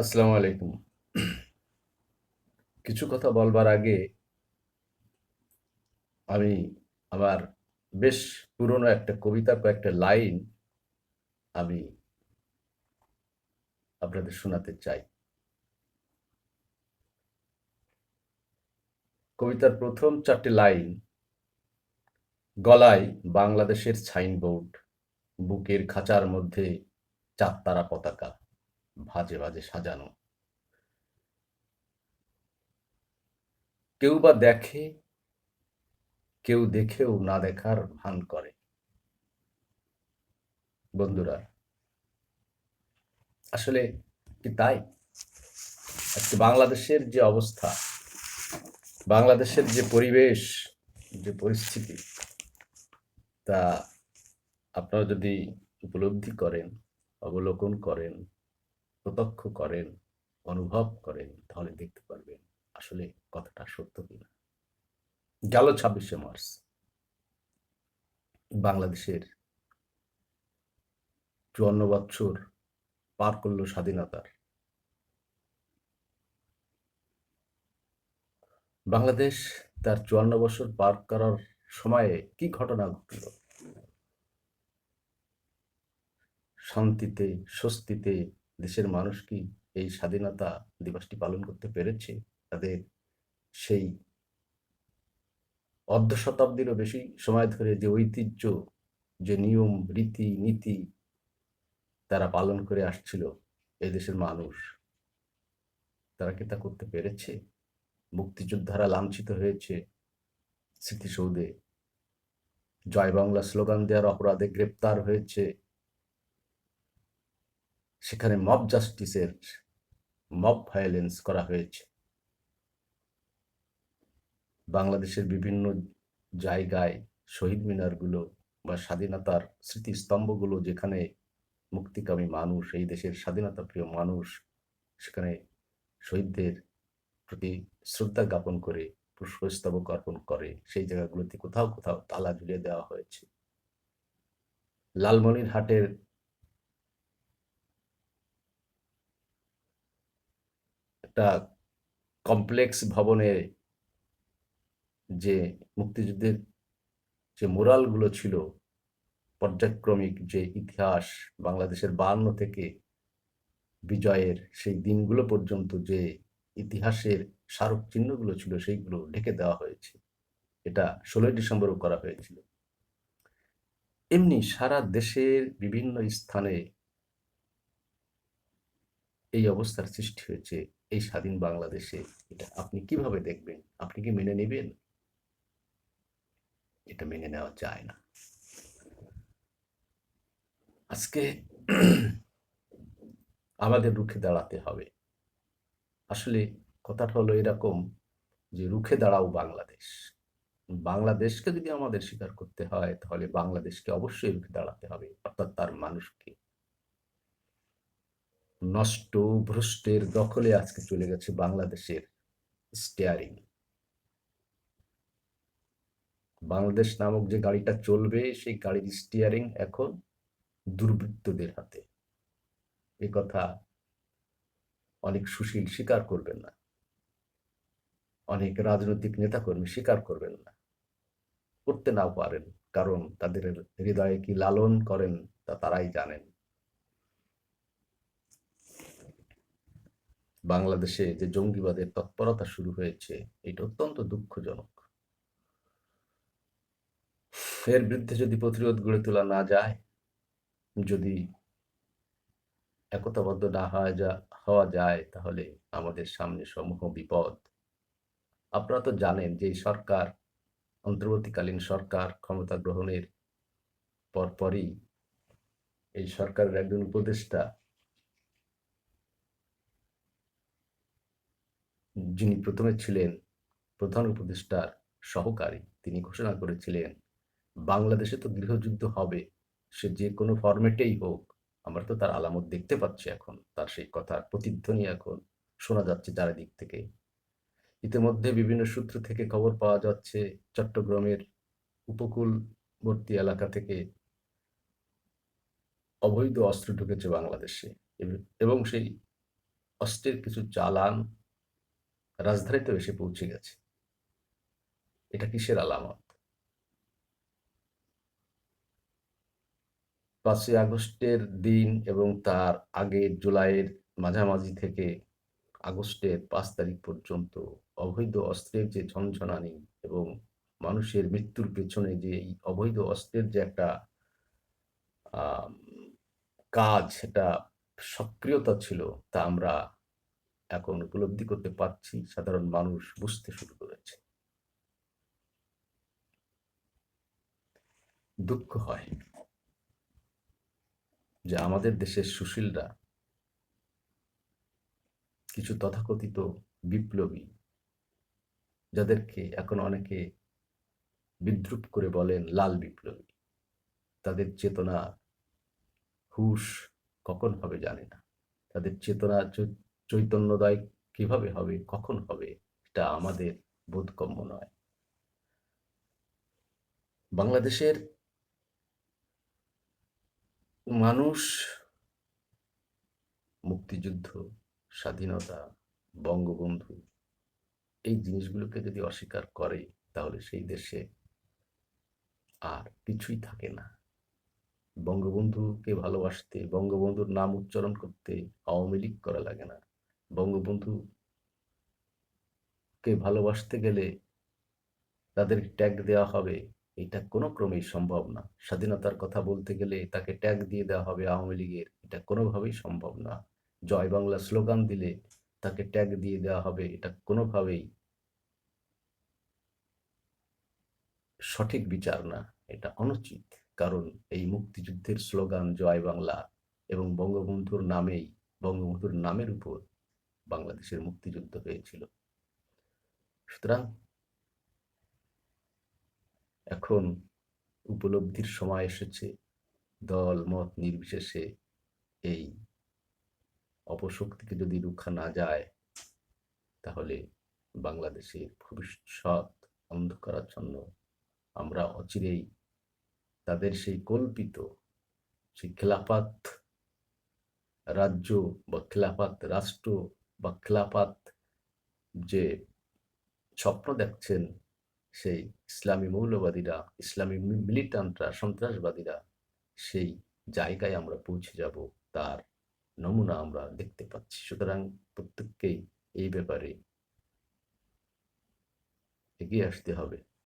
আসসালামু আলাইকুম। কিছু কথা বলবার আগে আমি আমার বেশ পুরনো একটা কবিতার কয়েকটা লাইন আমি আপনাদের শোনাতে চাই। কবিতার প্রথম চারটি লাইন, গলায় বাংলাদেশের সাইনবোর্ড বুকের খাঁচার মধ্যে চাঁদতারা পতাকা। ভাজে ভাজে সাজানো। কেউ বা দেখে, কেউ দেখেও না দেখার ভান করে। বন্ধুরা, আসলে কি তাই? আজকে বাংলাদেশের যে অবস্থা, বাংলাদেশের যে পরিবেশ, যে পরিস্থিতি, তা আপনারা যদি উপলব্ধি করেন, অবলোকন করেন প্রত্যক্ষ করেন, অনুভব করেন, তাহলে দেখতে পারবেন আসলে কথাটা সত্য কিনা। গেল ছাব্বিশে মার্চ। বাংলাদেশের চুয়ান্ন বছর পার করল স্বাধীনতার। বাংলাদেশ তার চুয়ান্ন বছর পার করার সময়ে কি ঘটনা ঘটল? শান্তিতে, স্বস্তিতে দেশের মানুষ কি এই স্বাধীনতা দিবসটি পালন করতে পেরেছে? তাদের সেই অর্ধ শতাব্দীরও বেশি সময় ধরে যে ঐতিহ্য, যে নিয়ম, রীতি, নীতি তারা পালন করে আসছিল এই দেশের মানুষ, তারা কি তা করতে পেরেছে? মুক্তিযোদ্ধারা লাঞ্ছিত হয়েছে স্মৃতিসৌধে। জয় বাংলা স্লোগান দেওয়ার অপরাধে গ্রেপ্তার হয়েছে সেখানে মব জাস্টিসের মব ভায়োলেন্স করা হয়েছে। বাংলাদেশের বিভিন্ন জায়গায় শহীদ মিনারগুলো বা স্বাধীনতার স্মৃতিস্তম্ভগুলো যেখানে মুক্তিকামী মানুষ, এই দেশের স্বাধীনতা প্রিয় মানুষ, সেখানে শহীদদের প্রতি শ্রদ্ধা জ্ঞাপন করে, পুষ্পস্তবক অর্পণ করে, সেই জায়গাগুলোতে কোথাও কোথাও তালা ঝুলিয়ে দেওয়া হয়েছে। লালমনির একটা কমপ্লেক্স ভবনে যে মুক্তিযুদ্ধের যে মোরালগুলো ছিল, পর্যায়ক্রমিক যে ইতিহাস বাংলাদেশের বান্ন থেকে বিজয়ের সেই দিনগুলো পর্যন্ত যে ইতিহাসের স্মারক চিহ্নগুলো ছিল, সেইগুলো ঢেকে দেওয়া হয়েছে। এটা ষোলোই ডিসেম্বরও করা হয়েছিল। এমনি সারা দেশের বিভিন্ন স্থানে এই অবস্থার সৃষ্টি হয়েছে। এই স্বাধীন বাংলাদেশে এটা আপনি কীভাবে দেখবেন? আপনি কি মেনে নেবেন? এটা মেনে নেওয়া যায় না। আজকে আমাদের রুখে দাঁড়াতে হবে। আসলে কথাটা হলো এরকম যে রুখে দাঁড়াও বাংলাদেশ। বাংলাদেশকে যদি আমাদের স্বীকার করতে হয়, তাহলে বাংলাদেশকে অবশ্যই রুখে দাঁড়াতে হবে। অর্থাৎ তার মানুষকে। নষ্ট ভ্রষ্টের দখলে আজকে চলে গেছে বাংলাদেশের স্টিয়ারিং বাংলাদেশ নামক যে গাড়িটা চলবে, সেই গাড়ির স্টিয়ারিং এখন দুর্বৃত্তদের হাতে। এ কথা অনেক সুশীল স্বীকার করবেন না। অনেক রাজনৈতিক নেতাকর্মী স্বীকার করবেন না। করতে নাও পারেন, কারণ তাদের হৃদয়ে কি লালন করেন তা তারাই জানেন। বাংলাদেশে যে জঙ্গিবাদের তৎপরতা শুরু হয়েছে, এটা অত্যন্ত দুঃখজনক। এর বিরুদ্ধে যদি প্রতিরোধ গড়ে তোলা না যায়, যদি একতাবদ্ধ না হওয়া যা, হওয়া যায়, তাহলে আমাদের সামনে সমূহ বিপদ। আপনারা তো জানেন যে সরকার, অন্তর্বর্তীকালীন সরকার ক্ষমতা গ্রহণের পরপরই এই সরকারের একজন উপদেষ্টা যিনি প্রথমে ছিলেন প্রধান উপদেষ্টার সহকারী, তিনি ঘোষণা করেছিলেন, বাংলাদেশে তো গৃহযুদ্ধ হবে, সে যে কোনো ফরম্যাটেই হোক, আমরা তো তার আলামত দেখতে পাচ্ছি এখন, তার সেই কথার প্রতিধ্বনি এখন শোনা যাচ্ছে চারিদিক থেকে। ইতিমধ্যে বিভিন্ন সূত্র থেকে খবর পাওয়া যাচ্ছে, চট্টগ্রামের উপকূলবর্তী এলাকা থেকে অবৈধ অস্ত্র ঢুকেছে বাংলাদেশে, এবং সেই অস্ত্রের কিছু চালান রাজধানীতেও এসে পৌঁছে গেছে। এটা কিসের আলামত? পাঁচই আগস্টের দিন এবং তার আগে জুলাইয়ের মাঝামাঝি থেকে আগস্টের পাঁচ তারিখ পর্যন্ত অবৈধ অস্ত্রের যে ঝনঝনানি এবং মানুষের মৃত্যুর পেছনে যে এই অবৈধ অস্ত্রের যে একটা কাজ, সেটা সক্রিয়তা ছিল, তা আমরা এখন উপলব্ধি করতে পারছি, সাধারণ মানুষ বুঝতে শুরু করেছে। দুঃখ হয় যে আমাদের দেশের সুশীলরা কিছু তথাকথিত বিপ্লবী, যাদেরকে এখন অনেকে বিদ্রুপ করে বলেন লাল বিপ্লবী, তাদের চেতনা হুশ কখন হবে জানে না। তাদের চেতনা চৈতন্যদায় কীভাবে হবে, কখন হবে, এটা আমাদের বোধগম্য নয়। বাংলাদেশের মানুষ, মুক্তিযুদ্ধ, স্বাধীনতা, বঙ্গবন্ধু, এই জিনিসগুলোকে যদি অস্বীকার করে, তাহলে সেই দেশে আর কিছুই থাকে না। বঙ্গবন্ধুকে ভালোবাসতে, বঙ্গবন্ধুর নাম উচ্চারণ করতে আওয়ামী লীগ করা লাগে না। বঙ্গবন্ধু কে ভালোবাসতে গেলে তাদের ট্যাগ দেওয়া হবে, এটা কোনো ক্রমেই সম্ভব না। স্বাধীনতার কথা বলতে গেলে তাকে ট্যাগ দিয়ে দেওয়া হবে আওয়ামী লীগের, এটা কোনোভাবেই সম্ভব না। জয় বাংলা স্লোগান দিলে তাকে ট্যাগ দিয়ে দেওয়া হবে, এটা কোনোভাবেই সঠিক বিচার না, এটা অনুচিত। কারণ এই মুক্তিযুদ্ধের স্লোগান জয় বাংলা এবং বঙ্গবন্ধুর নামেই, বঙ্গবন্ধুর নামের উপর বাংলাদেশের মুক্তিযুদ্ধ হয়েছিল। সুতরাং এখন উপলব্ধির সময় এসেছে। দল, মত নির্বিশেষে এই অপশক্তিকে যদি রুখা না যায়, তাহলে বাংলাদেশের ভবিষ্যৎ অন্ধকারাচ্ছন্ন। আমরা অচিরেই তাদের সেই কল্পিত, সেই খেলাপাত রাজ্য বা খেলাপাত রাষ্ট্র বা খেলাপাত যে স্বপ্ন দেখছেন সেই ইসলামী মৌলবাদীরা, ইসলামী মিলিটান্টরা, সন্ত্রাসবাদীরা, সেই জায়গায় আমরা পৌঁছে যাব, তার নমুনা আমরা দেখতে পাচ্ছি। সুতরাং প্রত্যেককেই এই ব্যাপারে এগিয়ে আসতে হবে।